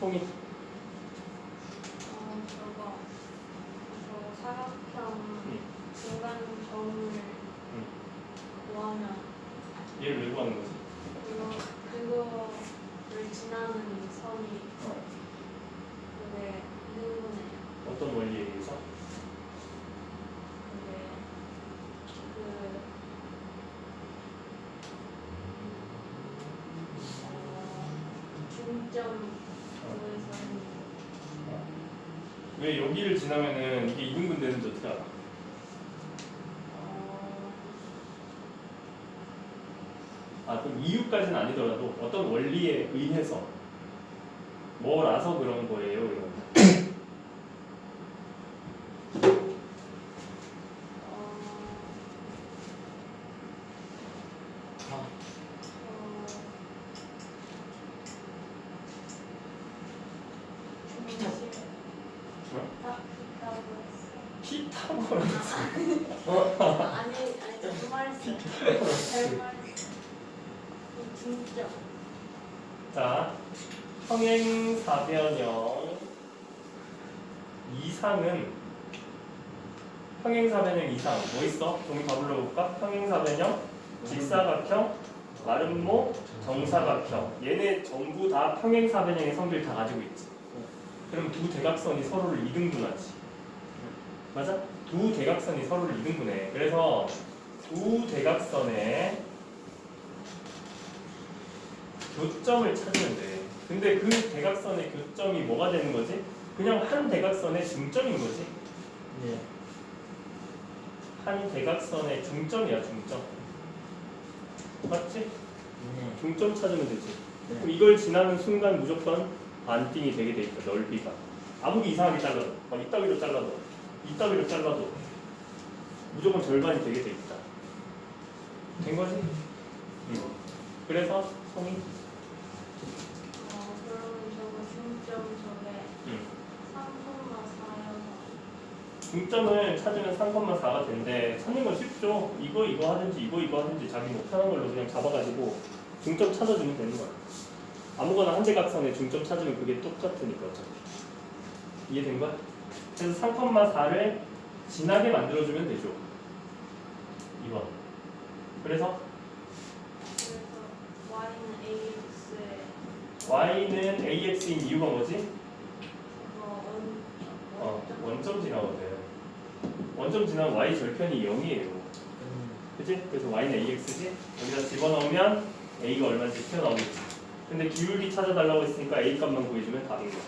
통이 어, 저거 저 사각형 응. 중간 점을 응. 구하면 얘를 왜 구하는 거지? 그거 그거를 지나는 선이 어. 그게 이등분해요. 어떤 원리에 의해서? 그게 그 어, 중점 왜 여기를 지나면은 이게 이등분 되는지 어떻게 알아? 어, 아 그럼 이유까지는 아니더라도 어떤 원리에 의해서 뭐라서 그런 거예요 이런 어, 아, 어, 중심 뭐? 다 피타고라스 아니 아니 정말했어? 잘말했어. 중점 자 평행사변형. 이상은 평행사변형 이상. 뭐 있어? 종이 다 불러볼까? 평행사변형 직사각형 마름모 정사각형. 얘네 전부 다 평행사변형의 성질 다 가지고 있지. 그럼 두 대각선이 서로를 이등분하지 맞아? 두 대각선이 서로를 이등분해 그래서 두 대각선의 교점을 찾으면 돼 근데 그 대각선의 교점이 뭐가 되는 거지? 그냥 한 대각선의 중점인 거지 네. 한 대각선의 중점이야 중점 맞지? 네. 중점 찾으면 되지 그럼 네. 이걸 지나는 순간 무조건 반띵이 되게 돼 있다 넓이가 아무리 이상하게 잘라도 막 이따위로 잘라도 이따위로 잘라도 무조건 절반이 되게 돼 있다 된 거지? 응. 그래서 성이 어 그러면 저거 중점 저게 응. 3,4여서 중점을 찾으면 3,4가 된대 찾는 건 쉽죠 이거 이거 하든지 이거 이거 하든지 자기 뭐 편한 걸로 그냥 잡아가지고 중점 찾아주면 되는 거야 아무거나 한 대각선의 중점 찾으면 그게 똑같으니까 어차피 이해된 거야? 그래서 3,4를 진하게 만들어주면 되죠 2번 그래서 y는 ax에 y는 ax인 이유가 뭐지? 어, 원점 지나거든 원점 지나면 y 절편이 0이에요 음. 그치? 그래서 y는 ax지? 여기다 집어넣으면 a가 얼마인지 튀어나오겠지 근데 기울기 찾아달라고 했으니까 a 값만 구해주면 답인 거야